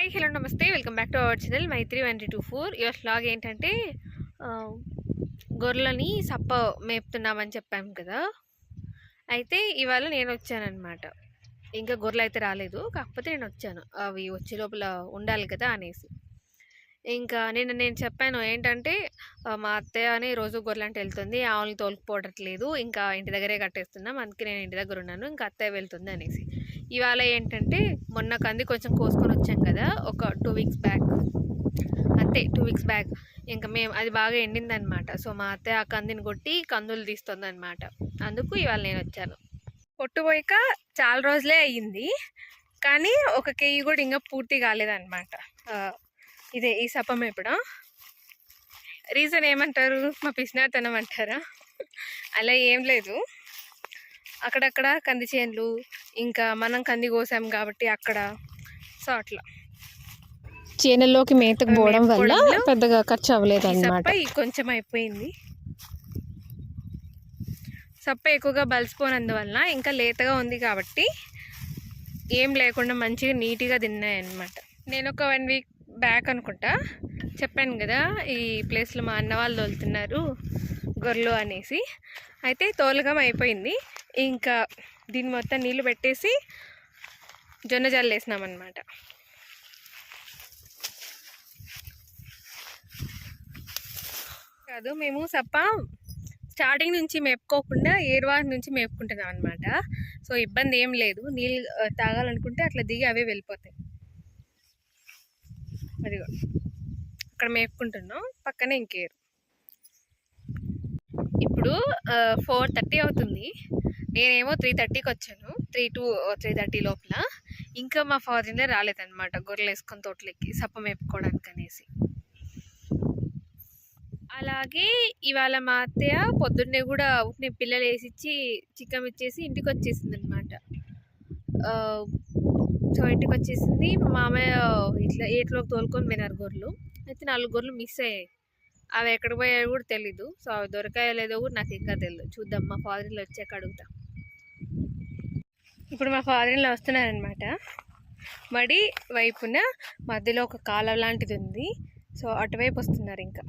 Hi hello నమస్తే. Welcome back to our channel Maitri one two four. Your vlog ఏంటంటే గొర్రెలని సప్ప మేపుతున్నామని చెప్పాం కదా. అయితే ఇవాళ నేను వచ్చానమాట ఇంకా గొర్రెలు అయితే రాలేదు. కాకపోతే నేను వచ్చాను. అవి వచ్చే లోపల ఉండాలి కదా అనేసి. ఇంకా నేను నేను చెప్పాను ఏంటంటే మా అత్తయ్య అని రోజు గొర్రెలు అంటే వెళ్తుంది. ఆవులు తోలుకుపోవట్లేదు. ఇంకా ఇంటి దగ్గరే కట్టేస్తున్నాం. అందుకే నేను ఇంటి దగ్గర ఉన్నాను. ఇంకా అత్తయ్య వెళ్తుంది అనేసి. ఇవాళ ఏంటంటే మొన్న కంది కొంచెం కోసుకొని వచ్చాం కదా ఒక టూ వీక్స్ బ్యాక్ అంతే టూ వీక్స్ బ్యాక్ ఇంకా మేము అది బాగా ఎండిందనమాట సో మా అత్తే ఆ కందిని కొట్టి కందులు తీస్తుంది అనమాట అందుకు ఇవాళ నేను వచ్చాను. పొట్టుపోయాక చాలా రోజులే అయ్యింది. కానీ ఒక కేజీ కూడా ఇంకా పూర్తి కాలేదన్నమాట. ఇదే ఈ సపం ఇప్పుడు రీజన్ ఏమంటారు? మా పిసినాతనం అంటారా? అలా ఏం లేదు. అక్కడక్కడ కంది చేనులు ఇంకా మనం కంది కోసాం కాబట్టి అక్కడ. సో అట్లా. చేనుల్లోకి మేతకు పోవడం వల్ల పెద్దగా ఖర్చు అవ్వలేదు అనమాట కొంచెం అయిపోయింది. సప్ప ఎక్కువగా బలిసిపోనందువలన ఇంకా లేతగా ఉంది కాబట్టి ఏం లేకుండా మంచిగా నీట్గా తిన్నాయి అన్నమాట నేను ఒక వన్ వీక్ బ్యాక్ అనుకుంటా. చెప్పాను కదా ఈ ప్లేస్లో మా అన్న వాళ్ళు తోలుతున్నారు గొర్రెలు అనేసి. అయితే తోలగం అయిపోయింది. ఇంకా దీన్ని మొత్తం నీళ్ళు పెట్టేసి జొన్న జల్లు వేసినామన్నమాట. కాదు మేము సప్ప స్టార్టింగ్ నుంచి మేపుకోకుండా ఏర్వాహ నుంచి మేపుకుంటున్నాం అనమాట సో ఇబ్బంది ఏం లేదు. నీళ్ళు తాగాలనుకుంటే అట్లా దిగి అవే వెళ్ళిపోతాయి. అదిగో. అక్కడ మేపుకుంటున్నాం. పక్కనే ఇంకేరు. ఇప్పుడు ఫోర్ థర్టీ అవుతుంది. నేనేమో త్రీ థర్టీకి వచ్చాను. త్రీ టు త్రీ థర్టీ లోపల. ఇంకా మా ఫాదర్ రాలేదన్నమాట. గొర్రెలు వేసుకొని తోటలెక్కి సప్ప మేపుకోవడానికి అనేసి. అలాగే ఇవాళ మా అత్తయ్య పొద్దున్నే కూడా ఉట్నే పిల్లలు వేసిచ్చి చికెన్ ఇచ్చేసి ఇంటికి వచ్చేసింది అనమాట సో ఇంటికి వచ్చేసింది మా మామయ్య ఇట్లా ఏట్లోకి తోలుకొని పోయినారు గొర్రెలు. అయితే నాలుగు గొర్రెలు మిస్ అయ్యాయి. అవి ఎక్కడ పోయాయో కూడా తెలీదు. సో అవి దొరికాయో లేదో కూడా నాకు ఇంకా తెలియదు చూద్దాం మా ఫాదర్లో వచ్చాక అడుగుతా. ఇప్పుడు మా ఫాదర్లో వస్తున్నారనమాట మడి వైపున మధ్యలో ఒక కాలం లాంటిది ఉంది. సో అటువైపు వస్తున్నారు ఇంకా.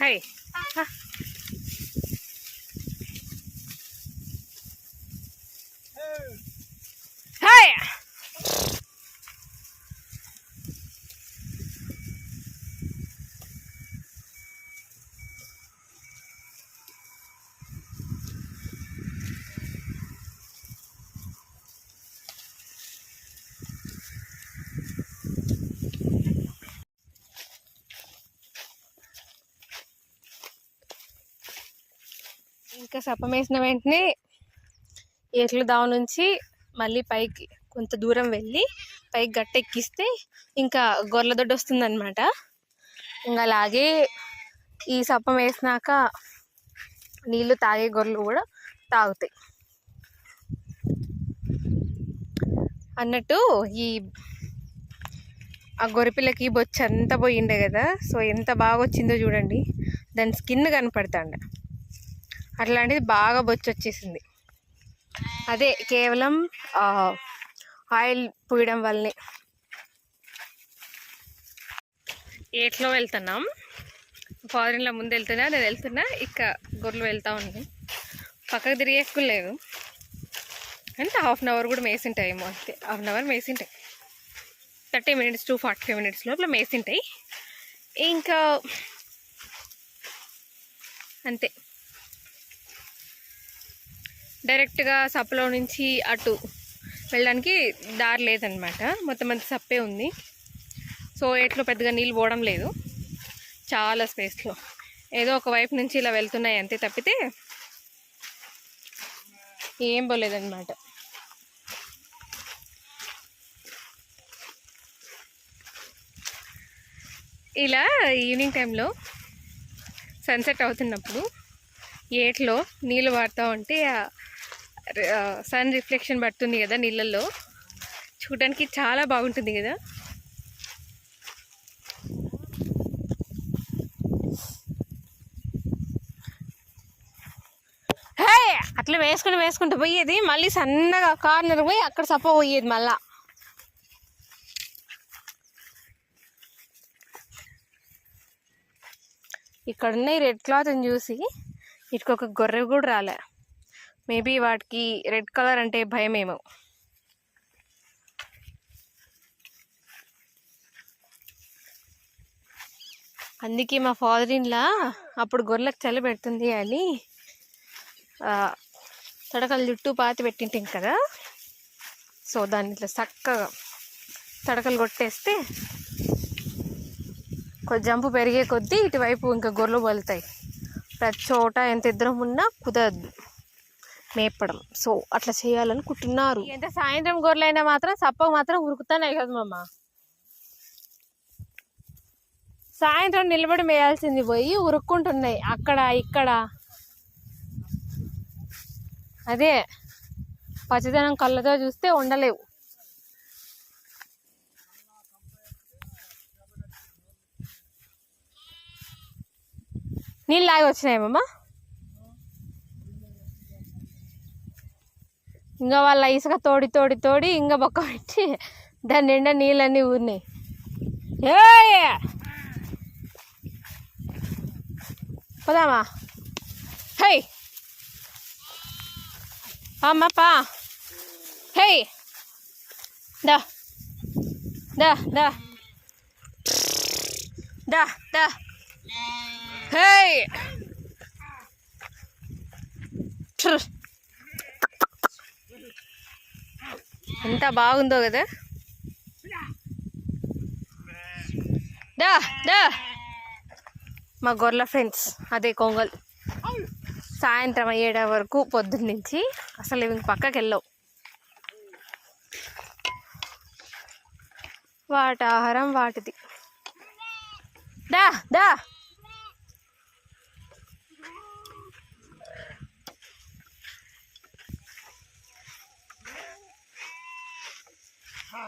హాయ్ హాయ్ ఇంకా సప్పం వేసిన వెంటనే ఏట్ల దావ నుంచి మళ్ళీ పైకి కొంత దూరం వెళ్ళి పైకి గట్టెక్కిస్తే ఇంకా గొర్రెల దొడ్డి వస్తుందన్నమాట. ఇంకా అలాగే ఈ సప్పం వేసినాక నీళ్ళు తాగే గొర్రెలు కూడా తాగుతాయి. అన్నట్టు ఈ ఆ గొర్రెపిల్లకి బొచ్చు అంతా పోయిండే కదా సో ఎంత బాగా వచ్చిందో చూడండి. దాని స్కిన్ కనపడతాండ. అట్లాంటిది బాగా బొచ్చు వచ్చేసింది అదే కేవలం ఆయిల్ పూయడం వల్లనే. ఏట్లో వెళ్తున్నాం. ఫారిన్లో ముందు వెళ్తున్నా నేను వెళ్తున్నా ఇక గొర్రెలు వెళ్తా ఉన్నాయి పక్కకు తిరిగేసుకోలేదు అంటే హాఫ్ అన్ అవర్ కూడా మేసింటాయి ఏమో అంతే. Half an hour మేసింటాయి. Thirty minutes to forty five minutes లోపల మేసింటాయి. ఇంకా అంతే. డైరెక్ట్గా సప్పలో నుంచి అటు వెళ్ళడానికి దారి లేదనమాట మొత్తం అంత సప్పే ఉంది. సో ఎట్లో పెద్దగా నీళ్ళు పోవడం లేదు. చాలా స్పేస్లో. ఏదో ఒక వైపు నుంచి ఇలా వెళ్తున్నాయి అంతే తప్పితే ఏం పోలేదన్నమాట. ఇలా ఈవినింగ్ టైంలో సన్సెట్ అవుతున్నప్పుడు ఏట్లో నీళ్ళు వాడుతూ ఉంటే సన్ రిఫ్లెక్షన్ పడుతుంది కదా నీళ్ళల్లో. చూడడానికి చాలా బాగుంటుంది కదా. హే అట్లా వేసుకుంటూ వేసుకుంటూ పోయేది. మళ్ళీ సన్నగా కార్నర్ పోయి అక్కడ సప్ప పోయేది మళ్ళా. ఇక్కడ ఉన్నాయి ఈ రెడ్ క్లాత్ని చూసి ఇటుకొక గొర్రె కూడా రాలే. మేబీ వాటికి రెడ్ కలర్ అంటే భయమేమో. అందుకే మా ఫాదర్ ఇన్లా అప్పుడు గొర్రెలకు చలి పెడుతుంది అని తడకలు జుట్టు పాతి పెట్టింటాం కదా. సో దాన్ని ఇట్లా చక్కగా తడకలు కొట్టేస్తే కొద్ది జంపు పెరిగే కొద్దీ ఇటువైపు ఇంకా గొర్రెలు బలుతాయి. ప్రతి చోట ఎంత ఇద్దరం ఉన్నా కుదరదు. మేపడం. సో అట్లా చేయాలనుకుంటున్నారు ఎంత సాయంత్రం గొర్రెలైనా మాత్రం సప్పకు మాత్రం ఉరుకుతానే కదా మమ్మ సాయంత్రం నిలబడి మేయాల్సింది పోయి ఉరుక్కుంటున్నాయి. అక్కడ ఇక్కడ. అదే పచ్చదనం కళ్ళతో చూస్తే ఉండలేవు. నీళ్ళు లాగి వచ్చినాయమ్మా ఇంకా వాళ్ళ ఇసుక తోడి తోడి తోడి ఇంకా బొక్క పెట్టి దాని నిండా నీళ్ళన్నీ ఊరినాయి. ఏ పోదామా? హై అమ్మ పా. హే దా. దా దా. దా దా హే ట్ర్. ఎంత బాగుందో కదా. దా దా. మా గొర్రెల ఫ్రెండ్స్ అదే కొంగల్. సాయంత్రం అయ్యేట వరకు పొద్దున్న నుంచి అసలు ఇవి పక్కకి వెళ్ళవు. వాటి ఆహారం వాటిది. దా దా.